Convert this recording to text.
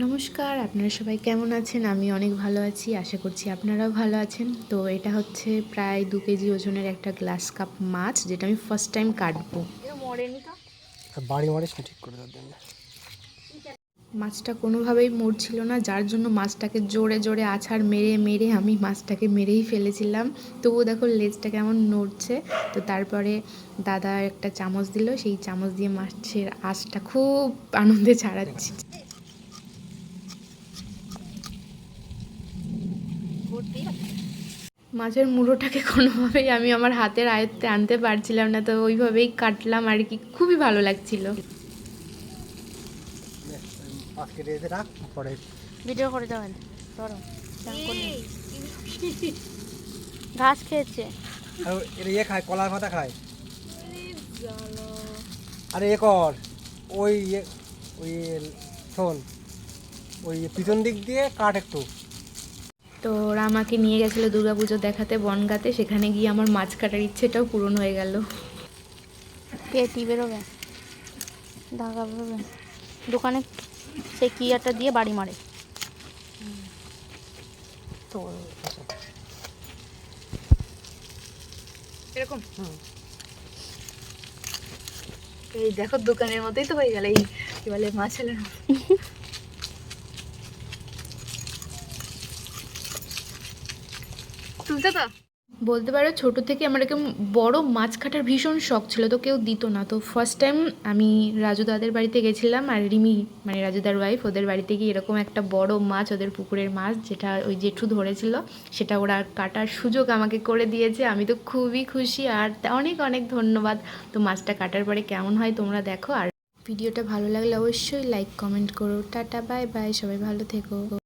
নমস্কার আপনারা সবাই কেমন আছেন? আমি অনেক ভালো আছি আশা করছি আপনারাও ভালো আছেন। তো এটা হচ্ছে প্রায় দু কেজি ওজনের একটা গ্লাস কাপ মাছ যেটা আমি ফার্স্ট টাইম কাটবো। বাড়ি মারে ঠিক করে মাছটা কোনোভাবেই মরছিল না যার জন্য মাছটাকে জোরে জোরে আছাড় মেরে মেরে আমি মাছটাকে মেরেই ফেলেছিলাম। তবুও দেখো লেজটা কেমন নড়ছে। তো তারপরে দাদা একটা চামচ দিল সেই চামচ দিয়ে মাছের আঁশটা খুব আনন্দে ছাড়াচ্ছি। মাছের মুড়োটাকে কোনোভাবেই আমি আমার হাতের আয়ত্তে আনতে পারছিলাম না তো ওইভাবেই কাটলাম আর কি। খুবই ভালো লাগছিল। ভিডিও করে যাবেন ধরো। ঘাস খেয়েছে। আর এর ইয়ে খায় কলার পাতা খায়। আরে এ কর ওই ইয়ে ওই শোন ওই পিছন দিক দিয়ে কাট একটু। তো ওরা আমাকে নিয়ে গেছিল দুর্গাপুজো দেখাতে বনগাতে সেখানে গিয়ে আমার মাছ কাটার ইচ্ছেটাও পূরণ হয়ে গেল। পেটি বেরোবে? ঢাকা বেরোবে। দোকানে সেই কিয়াটা দিয়ে বাড়ি মারে। তো এরকম? এই দেখো দোকানের মতোই তো হয়ে গেল এই কি বলে মাছ তুলতে তো বলতে পারো ছোট থেকে আমার এরকম বড় মাছ কাটার ভীষণ শখ ছিল, তো কেউ দিত না। তো ফার্স্ট টাইম আমি রাজু দাদের বাড়িতে গেছিলাম আর রিমি মানে রাজুদার ওয়াইফ ওদের বাড়িতে গিয়ে এরকম একটা বড় মাছ, ওদের পুকুরের মাছ যেটা ওই জেঠু ধরেছিল, সেটা ওরা কাটার সুযোগ আমাকে করে দিয়েছে। আমি তো খুবই খুশি আর অনেক অনেক ধন্যবাদ। তো মাছটা কাটার পরে কেমন হয় তোমরা দেখো। আর ভিডিওটা ভালো লাগলে অবশ্যই লাইক কমেন্ট করো। টাটা বাই বাই সবাই ভালো থেকো।